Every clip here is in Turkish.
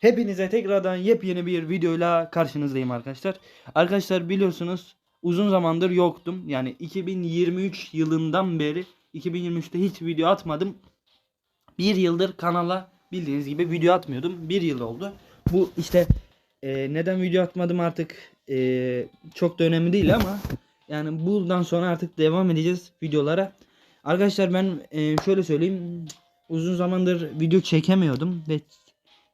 Hepinize tekrardan yepyeni bir videoyla karşınızdayım arkadaşlar. Arkadaşlar biliyorsunuz uzun zamandır yoktum. Yani 2023 yılından beri 2023'te hiç video atmadım. Bir yıldır kanala bildiğiniz gibi video atmıyordum. Bir yıl oldu. Bu işte e, neden video atmadım artık e, çok da önemli değil ama yani buradan sonra artık devam edeceğiz videolara. Arkadaşlar ben e, şöyle söyleyeyim. Uzun zamandır video çekemiyordum ve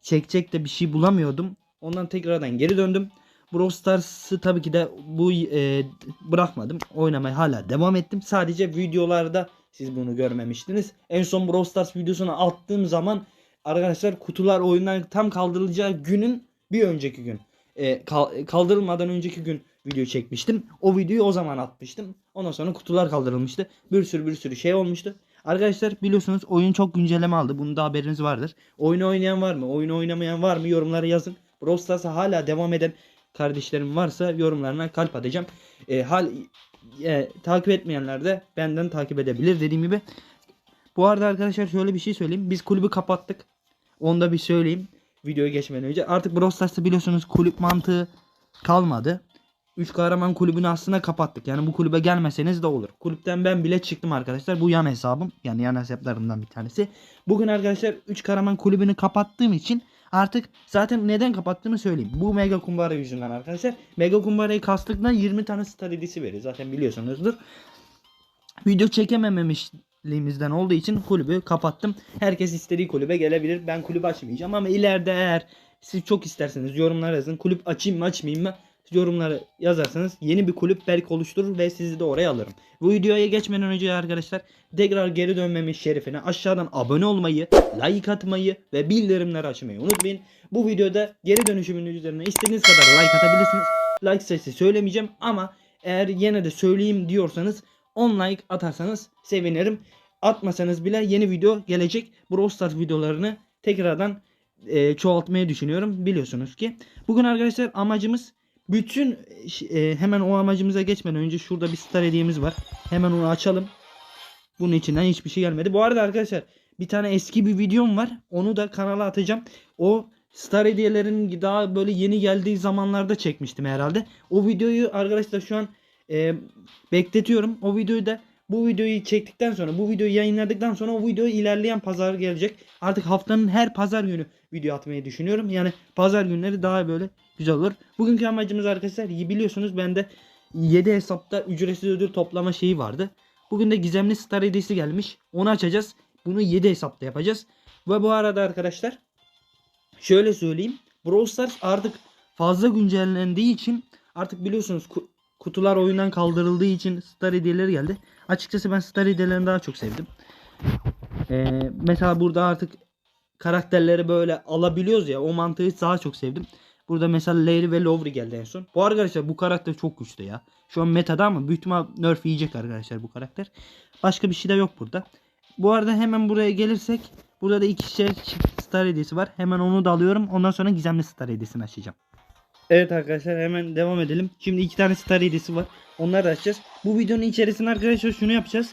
çekecek de bir şey bulamıyordum. Ondan tekrardan geri döndüm. Brawl Stars'ı tabii ki de bu e, bırakmadım. Oynamaya hala devam ettim. Sadece videolarda siz bunu görmemiştiniz. En son Brawl Stars videosunu attığım zaman arkadaşlar kutular oyundan tam kaldırılacağı günün bir önceki gün. E, kal- kaldırılmadan önceki gün video çekmiştim. O videoyu o zaman atmıştım. Ondan sonra kutular kaldırılmıştı. Bir sürü bir sürü şey olmuştu. Arkadaşlar biliyorsunuz oyun çok güncelleme aldı. Bunun da haberiniz vardır. Oyunu oynayan var mı? Oyunu oynamayan var mı? Yorumlara yazın. Brawl Stars'a hala devam eden kardeşlerim varsa yorumlarına kalp atacağım. E, hal e, takip etmeyenler de benden takip edebilir dediğim gibi. Bu arada arkadaşlar şöyle bir şey söyleyeyim. Biz kulübü kapattık. Onu da bir söyleyeyim. Videoya geçmeden önce. Artık Brawl biliyorsunuz kulüp mantığı kalmadı. Üç kahraman kulübünü aslında kapattık. Yani bu kulübe gelmeseniz de olur. Kulüpten ben bile çıktım arkadaşlar. Bu yan hesabım. Yani yan hesaplarımdan bir tanesi. Bugün arkadaşlar üç kahraman kulübünü kapattığım için artık zaten neden kapattığımı söyleyeyim. Bu mega kumbara yüzünden arkadaşlar. Mega kumbarayı kastıktan 20 tane star hediyesi veriyor. Zaten biliyorsunuzdur. Video çekemememişliğimizden olduğu için kulübü kapattım. Herkes istediği kulübe gelebilir. Ben kulüp açmayacağım ama ileride eğer siz çok isterseniz yorumlara yazın. Kulüp açayım mı açmayayım mı? Yorumları yazarsanız yeni bir kulüp belki oluşturur ve sizi de oraya alırım. Bu videoya geçmeden önce arkadaşlar tekrar geri dönmemiş şerefine aşağıdan abone olmayı, like atmayı ve bildirimleri açmayı unutmayın. Bu videoda geri dönüşümün üzerine istediğiniz kadar like atabilirsiniz. Like sayısı söylemeyeceğim ama eğer yine de söyleyeyim diyorsanız 10 like atarsanız sevinirim. Atmasanız bile yeni video gelecek. Brawl Stars videolarını tekrardan e, çoğaltmayı düşünüyorum biliyorsunuz ki. Bugün arkadaşlar amacımız bütün e, hemen o amacımıza geçmeden önce şurada bir star hediyemiz var. Hemen onu açalım. Bunun içinden hiçbir şey gelmedi. Bu arada arkadaşlar bir tane eski bir videom var. Onu da kanala atacağım. O star hediyelerin daha böyle yeni geldiği zamanlarda çekmiştim herhalde. O videoyu arkadaşlar şu an e, bekletiyorum. O videoyu da bu videoyu çektikten sonra bu videoyu yayınladıktan sonra o video ilerleyen pazar gelecek. Artık haftanın her pazar günü video atmayı düşünüyorum. Yani pazar günleri daha böyle güzel olur. Bugünkü amacımız arkadaşlar biliyorsunuz bende 7 hesapta ücretsiz ödül toplama şeyi vardı. Bugün de gizemli star hediyesi gelmiş. Onu açacağız. Bunu 7 hesapta yapacağız. Ve bu arada arkadaşlar şöyle söyleyeyim. Brawl Stars artık fazla güncellendiği için artık biliyorsunuz kutular oyundan kaldırıldığı için star hediyeleri geldi. Açıkçası ben star hediyelerini daha çok sevdim. Ee, mesela burada artık karakterleri böyle alabiliyoruz ya o mantığı daha çok sevdim. Burada mesela Larry ve Lowry geldi en son. Bu arkadaşlar bu karakter çok güçlü ya. Şu an metada ama büyük ihtimal nerf yiyecek arkadaşlar bu karakter. Başka bir şey de yok burada. Bu arada hemen buraya gelirsek burada da iki şey star hediyesi var. Hemen onu da alıyorum. Ondan sonra gizemli star hediyesini açacağım. Evet arkadaşlar hemen devam edelim. Şimdi iki tane star hediyesi var. Onları da açacağız. Bu videonun içerisinde arkadaşlar şunu yapacağız.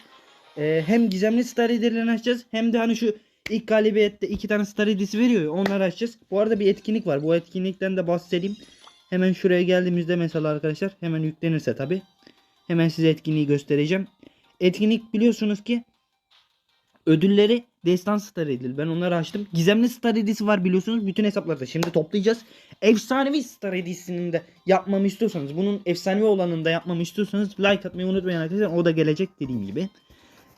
Ee, hem gizemli star hediyelerini açacağız. Hem de hani şu ilk galibiyette iki tane star hediyesi veriyor onları açacağız. Bu arada bir etkinlik var. Bu etkinlikten de bahsedeyim. Hemen şuraya geldiğimizde mesela arkadaşlar hemen yüklenirse tabi. Hemen size etkinliği göstereceğim. Etkinlik biliyorsunuz ki ödülleri destan star hediyeli. Ben onları açtım. Gizemli star hediyesi var biliyorsunuz. Bütün hesaplarda şimdi toplayacağız. Efsanevi star hediyesinin de yapmamı istiyorsanız bunun efsanevi olanını da yapmamı istiyorsanız like atmayı unutmayın arkadaşlar. O da gelecek dediğim gibi.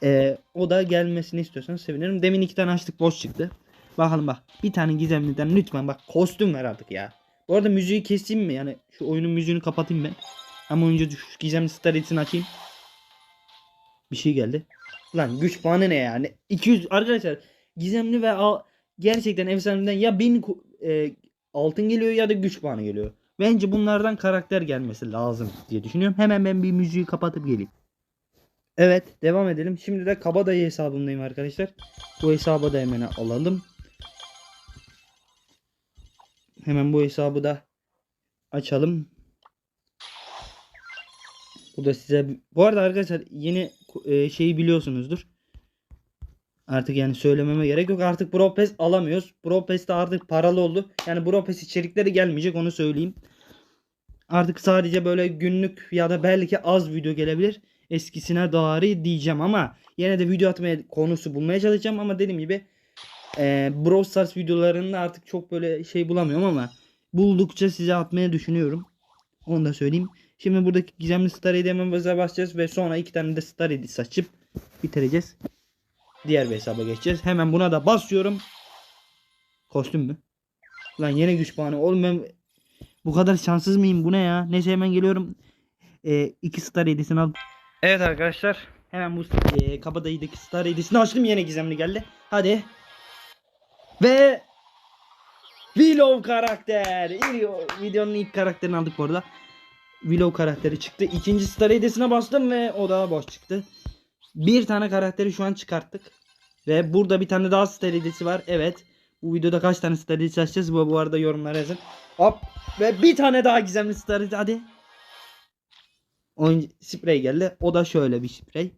Ee, o da gelmesini istiyorsanız sevinirim. Demin iki tane açtık boş çıktı. Bakalım bak. Bir tane gizemliden lütfen bak kostüm ver artık ya. Bu arada müziği keseyim mi? Yani şu oyunun müziğini kapatayım ben. Ama önce şu gizemli star hediyesini açayım. Bir şey geldi. Lan güç puanı ne yani? 200 arkadaşlar gizemli ve gerçekten efsaneden ya 1000 e, altın geliyor ya da güç puanı geliyor. Bence bunlardan karakter gelmesi lazım diye düşünüyorum. Hemen ben bir müziği kapatıp geleyim. Evet devam edelim. Şimdi de kabadayı hesabındayım arkadaşlar. Bu hesabı da hemen alalım. Hemen bu hesabı da açalım. Bu da size bu arada arkadaşlar yeni e, şeyi biliyorsunuzdur. Artık yani söylememe gerek yok. Artık Pass alamıyoruz. Pass de artık paralı oldu. Yani Pass içerikleri gelmeyecek onu söyleyeyim. Artık sadece böyle günlük ya da belki az video gelebilir. Eskisine doğru diyeceğim ama yine de video atmaya konusu bulmaya çalışacağım ama dediğim gibi e, Brawl Stars videolarında artık çok böyle şey bulamıyorum ama buldukça size atmaya düşünüyorum. Onu da söyleyeyim. Şimdi buradaki gizemli Star hediyemize başlayacağız ve sonra iki tane de Star hediyesi açıp bitireceğiz. Diğer bir hesaba geçeceğiz. Hemen buna da basıyorum. Kostüm mü? Lan yine güç puanı. Oğlum ben bu kadar şanssız mıyım? Bu ne ya? Neyse hemen geliyorum. Ee, iki star hediyesini al. Evet arkadaşlar. Hemen bu e, kabadayıdaki star hediyesini açtım. Yine gizemli geldi. Hadi. Ve Willow karakter. İlk- Videonun ilk karakterini aldık bu arada. Willow karakteri çıktı. İkinci star hediyesine bastım ve o da boş çıktı. Bir tane karakteri şu an çıkarttık. Ve burada bir tane daha star hediyesi var. Evet. Bu videoda kaç tane star hediyesi açacağız? Bu, bu arada yorumlara yazın. Hop. Ve bir tane daha gizemli star hediyesi. Hadi. Oyun sprey geldi. O da şöyle bir sprey.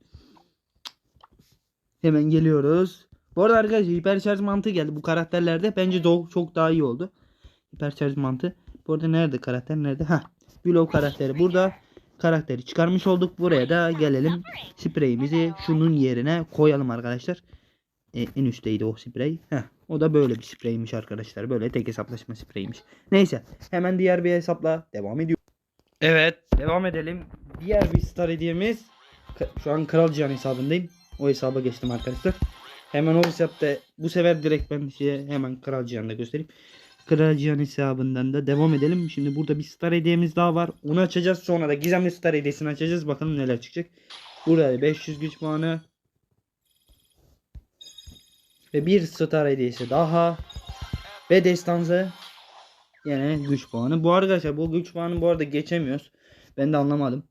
Hemen geliyoruz. Bu arada arkadaşlar hiperşarj mantığı geldi. Bu karakterlerde bence çok daha iyi oldu. Hiperşarj mantığı. Bu arada nerede karakter nerede? Ha. Willow karakteri burada. Karakteri çıkarmış olduk. Buraya da gelelim. Spreyimizi şunun yerine koyalım arkadaşlar. E, en üstteydi o sprey. Heh, o da böyle bir spreymiş arkadaşlar. Böyle tek hesaplaşma spreymiş. Neyse. Hemen diğer bir hesapla devam ediyor. Evet. Devam edelim. Diğer bir star hediyemiz. Şu an Kral Cihan hesabındayım. O hesaba geçtim arkadaşlar. Hemen o hesapta bu sefer direkt ben size hemen Kral Cihan'da göstereyim. Kral Cihan hesabından da devam edelim. Şimdi burada bir star hediyemiz daha var. Onu açacağız. Sonra da gizemli star hediyesini açacağız. Bakalım neler çıkacak. Burada da 500 güç puanı. Ve bir star hediyesi daha. Ve destansı. Yine güç puanı. Bu arkadaşlar bu güç puanı bu arada geçemiyoruz. Ben de anlamadım.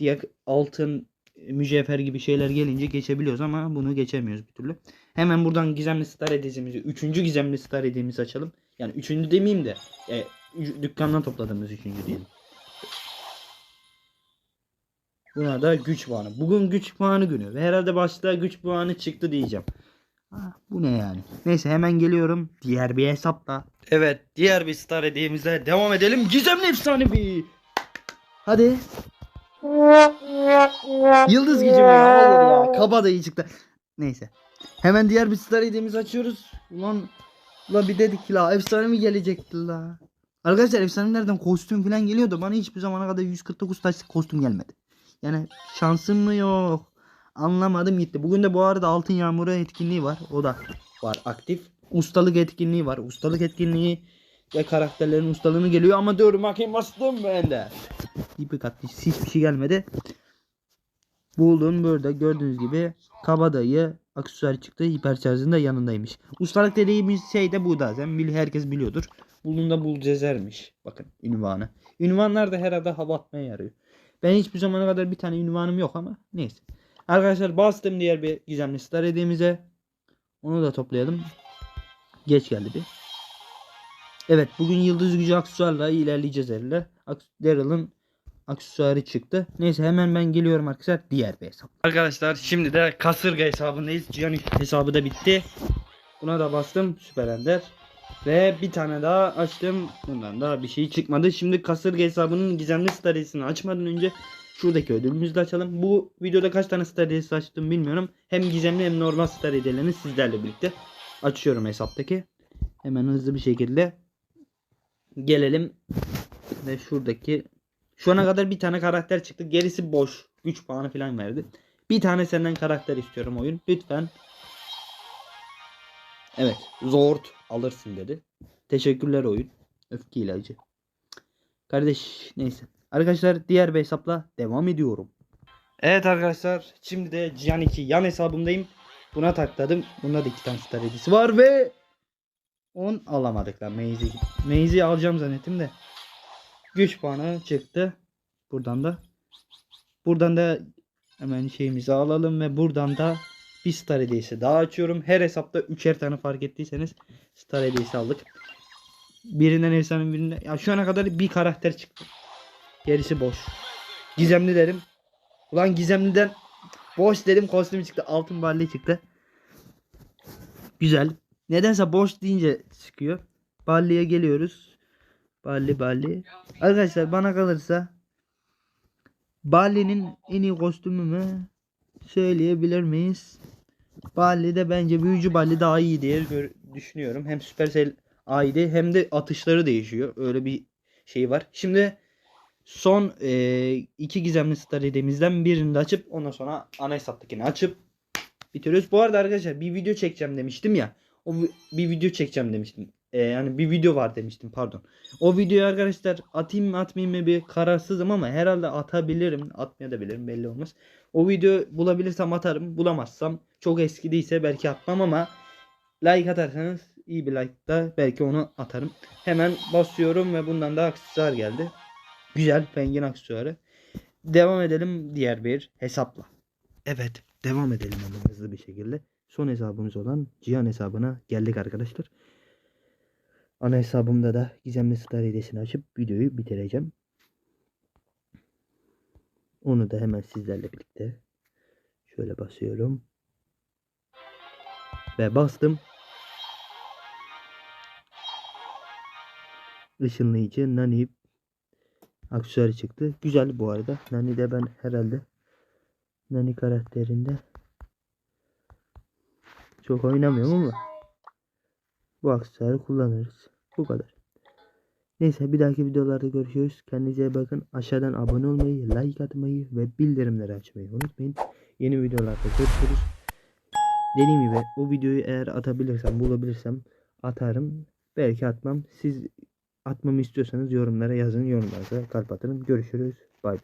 Diğer altın mücevher gibi şeyler gelince geçebiliyoruz ama bunu geçemiyoruz bir türlü. Hemen buradan gizemli star hediyemizi, üçüncü gizemli star hediyemizi açalım. Yani üçüncü demeyeyim de e, dükkandan topladığımız üçüncü diyelim. Buna da güç puanı. Bugün güç puanı günü ve herhalde başta güç puanı çıktı diyeceğim. Ah, bu ne yani? Neyse hemen geliyorum diğer bir hesapla. Evet diğer bir star hediyemize devam edelim. Gizemli efsanevi. Hadi. Yıldız gücü mü ya? Hayır ya. Kabadayı çıktı. Neyse. Hemen diğer bir star hediyemizi açıyoruz. Ulan la bir dedik la efsane mi gelecekti la. Arkadaşlar efsanelerden kostüm falan geliyordu. Bana hiçbir zamana kadar 149 taşlık kostüm gelmedi. Yani şansım mı yok? Anlamadım gitti. Bugün de bu arada altın yağmuru etkinliği var. O da var aktif. Ustalık etkinliği var. Ustalık etkinliği ve karakterlerin ustalığını geliyor ama dur bakayım bastım ben de. İpi kattı. Hiçbir şey gelmedi. Buldum burada gördüğünüz gibi kabadayı aksesuar çıktı. Hiperşarjın da yanındaymış. Ustalık dediğimiz şey de bu da. Zaten herkes biliyordur. Bulduğunda bul cezermiş. Bakın ünvanı. Ünvanlar da herhalde hava atmaya yarıyor. Ben hiçbir zamana kadar bir tane ünvanım yok ama neyse. Arkadaşlar bastım diğer bir gizemli star hediyemize. Onu da toplayalım. Geç geldi bir. Evet bugün yıldız gücü aksesuarla ilerleyeceğiz herhalde. Daryl'ın aksesuarı çıktı. Neyse hemen ben geliyorum arkadaşlar diğer bir hesap. Arkadaşlar şimdi de kasırga hesabındayız. Cihan hesabı da bitti. Buna da bastım süper ender. Ve bir tane daha açtım. Bundan da bir şey çıkmadı. Şimdi kasırga hesabının gizemli staryesini açmadan önce şuradaki ödülümüzü de açalım. Bu videoda kaç tane staryesi açtım bilmiyorum. Hem gizemli hem normal staryelerini sizlerle birlikte açıyorum hesaptaki. Hemen hızlı bir şekilde gelelim. Ve şuradaki şu ana kadar bir tane karakter çıktı. Gerisi boş. Güç puanı falan verdi. Bir tane senden karakter istiyorum oyun. Lütfen. Evet. Zord alırsın dedi. Teşekkürler oyun. Öfke ilacı. Kardeş neyse. Arkadaşlar diğer bir hesapla devam ediyorum. Evet arkadaşlar. Şimdi de Cihan 2 yan hesabımdayım. Buna takladım. Bunda da iki tane star hediyesi var ve 10 alamadık lan Maze'i. Maze'i alacağım zannettim de. Güç puanı çıktı. Buradan da. Buradan da hemen şeyimizi alalım ve buradan da bir star hediyesi daha açıyorum. Her hesapta üçer tane fark ettiyseniz star hediyesi aldık. Birinden efsane birinden. Ya şu ana kadar bir karakter çıktı. Gerisi boş. Gizemli derim. Ulan gizemliden boş dedim kostüm çıktı. Altın balli çıktı. Güzel. Nedense boş deyince çıkıyor. Balli'ye geliyoruz. Balli Balli. Arkadaşlar bana kalırsa Balli'nin en iyi kostümü mü söyleyebilir miyiz? Balli de bence büyücü Balli daha iyi diye düşünüyorum. Hem Supercell ID hem de atışları değişiyor. Öyle bir şey var. Şimdi son e, iki gizemli strategimizden birini de açıp ondan sonra ana hesaptakini açıp bitiriyoruz. Bu arada arkadaşlar bir video çekeceğim demiştim ya. O bir video çekeceğim demiştim. E, yani bir video var demiştim pardon. O videoyu arkadaşlar atayım mı atmayayım mı bir kararsızım ama herhalde atabilirim. Atmayabilirim belli olmaz. O video bulabilirsem atarım. Bulamazsam çok eski değilse belki atmam ama like atarsanız iyi bir like da belki onu atarım. Hemen basıyorum ve bundan da aksesuar geldi. Güzel pengin aksesuarı. Devam edelim diğer bir hesapla. Evet devam edelim hemen hızlı bir şekilde. Son hesabımız olan Cihan hesabına geldik arkadaşlar. Ana hesabımda da gizemli star hediyesini açıp videoyu bitireceğim. Onu da hemen sizlerle birlikte şöyle basıyorum. Ve bastım. Işınlayıcı Nani aksesuarı çıktı. Güzel bu arada. Nani de ben herhalde Nani karakterinde çok oynamıyorum ama bu aksesuarı kullanırız. Bu kadar. Neyse bir dahaki videolarda görüşürüz. Kendinize bakın. Aşağıdan abone olmayı, like atmayı ve bildirimleri açmayı unutmayın. Yeni videolarda görüşürüz. Dediğim gibi o videoyu eğer atabilirsem, bulabilirsem atarım. Belki atmam. Siz atmamı istiyorsanız yorumlara yazın. Yorumlarınıza kalp atın. Görüşürüz. Bay bay.